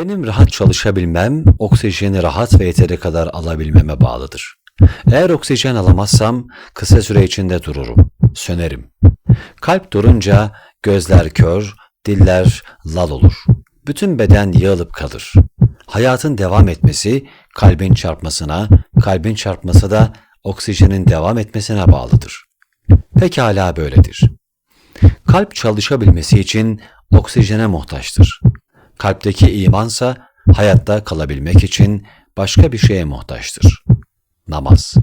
Benim rahat çalışabilmem, oksijeni rahat ve yeteri kadar alabilmeme bağlıdır. Eğer oksijen alamazsam kısa süre içinde dururum, sönerim. Kalp durunca gözler kör, diller lal olur. Bütün beden yığılıp kalır. Hayatın devam etmesi kalbin çarpmasına, kalbin çarpması da oksijenin devam etmesine bağlıdır. Pekala böyledir. Kalp çalışabilmesi için oksijene muhtaçtır. Kalpteki imansa hayatta kalabilmek için başka bir şeye muhtaçtır. Namaz.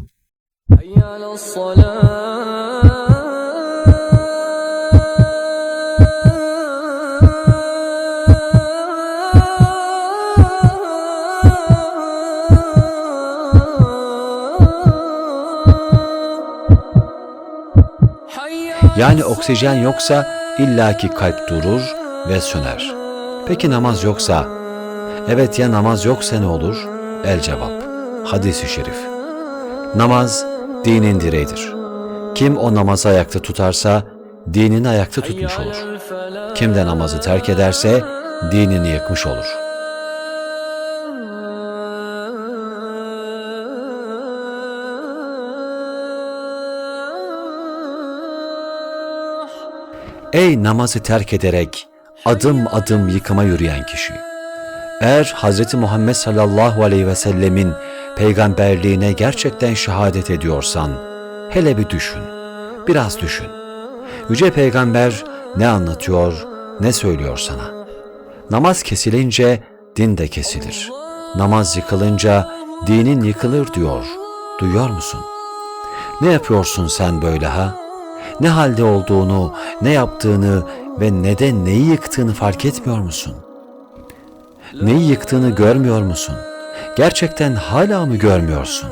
Yani oksijen yoksa illaki kalp durur ve söner. Peki namaz yoksa? Evet ya namaz yoksa ne olur? El cevap. Hadis-i şerif. Namaz dinin direğidir. Kim o namazı ayakta tutarsa dinini ayakta tutmuş olur. Kim de namazı terk ederse dinini yıkmış olur. Ey namazı terk ederek adım adım yıkıma yürüyen kişi. Eğer Hz. Muhammed sallallahu aleyhi ve sellemin peygamberliğine gerçekten şehadet ediyorsan, hele bir düşün, biraz düşün. Yüce Peygamber ne anlatıyor, ne söylüyor sana? Namaz kesilince din de kesilir. Namaz yıkılınca dinin yıkılır diyor. Duyuyor musun? Ne yapıyorsun sen böyle ha? Ne halde olduğunu, ne yaptığını ve neden neyi yıktığını fark etmiyor musun? Neyi yıktığını görmüyor musun? Gerçekten hala mı görmüyorsun?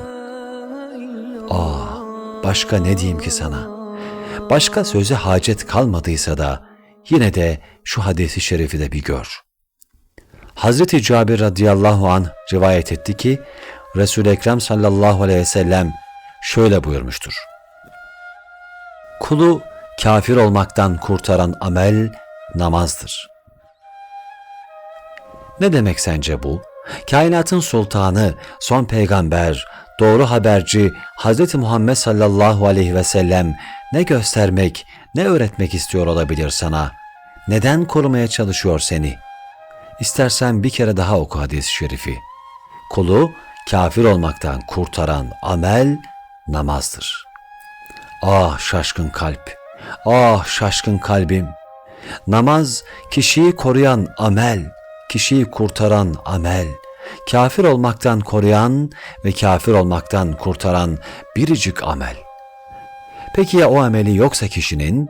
Aa, başka ne diyeyim ki sana? Başka söze hacet kalmadıysa da yine de şu hadisi şerifi de bir gör. Hazreti Cabir radıyallahu an rivayet etti ki Resul-i Ekrem sallallahu aleyhi ve sellem şöyle buyurmuştur. Kulu kafir olmaktan kurtaran amel namazdır. Ne demek sence bu? Kainatın sultanı, son peygamber, doğru haberci Hz. Muhammed sallallahu aleyhi ve sellem ne göstermek, ne öğretmek istiyor olabilir sana? Neden korumaya çalışıyor seni? İstersen bir kere daha oku hadis-i şerifi. Kulu kafir olmaktan kurtaran amel namazdır. Ah şaşkın kalp, ah şaşkın kalbim. Namaz kişiyi koruyan amel, kişiyi kurtaran amel, kafir olmaktan koruyan ve kafir olmaktan kurtaran biricik amel. Peki ya o ameli yoksa kişinin?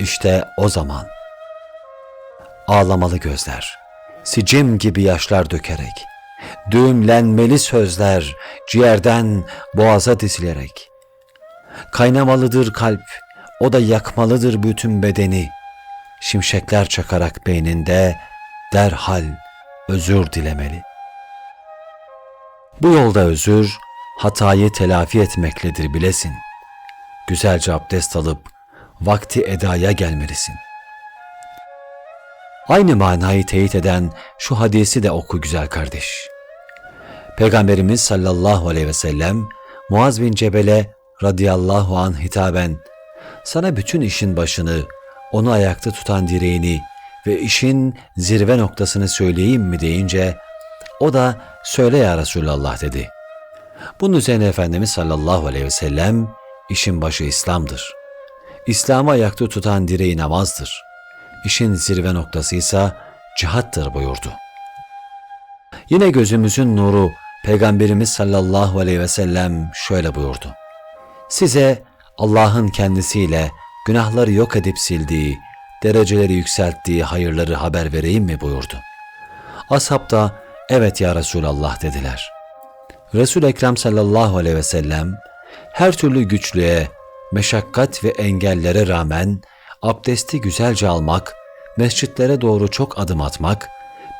İşte o zaman ağlamalı gözler, sicim gibi yaşlar dökerek, düğümlenmeli sözler ciğerden boğaza dizilerek, kaynamalıdır kalp, o da yakmalıdır bütün bedeni, şimşekler çakarak beyninde derhal özür dilemeli. Bu yolda özür, hatayı telafi etmekledir bilesin. Güzelce abdest alıp vakti edaya gelmelisin. Aynı manayı teyit eden şu hadisi de oku güzel kardeş. Peygamberimiz sallallahu aleyhi ve sellem Muaz bin Cebel'e radıyallahu an hitaben sana bütün işin başını, onu ayakta tutan direğini ve işin zirve noktasını söyleyeyim mi deyince o da söyle ya Resulallah dedi. Bunun üzerine Efendimiz sallallahu aleyhi ve sellem işin başı İslam'dır. İslam'ı ayakta tutan direği namazdır. İşin zirve noktası ise cihattır buyurdu. Yine gözümüzün nuru Peygamberimiz sallallahu aleyhi ve sellem şöyle buyurdu. Size Allah'ın kendisiyle günahları yok edip sildiği, dereceleri yükselttiği hayırları haber vereyim mi buyurdu. Ashab da evet ya Resulallah dediler. Resul Ekrem sallallahu aleyhi ve sellem her türlü güçlüğe, meşakkat ve engellere rağmen abdesti güzelce almak, mescitlere doğru çok adım atmak,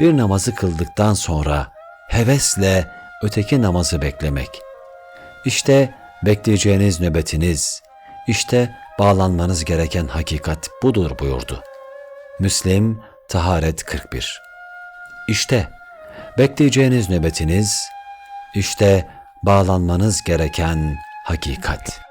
bir namazı kıldıktan sonra hevesle öteki namazı beklemek. İşte bekleyeceğiniz nöbetiniz, işte bağlanmanız gereken hakikat budur buyurdu. Müslim Taharet 41 İşte Bekleyeceğiniz nöbetiniz, işte bağlanmanız gereken hakikat.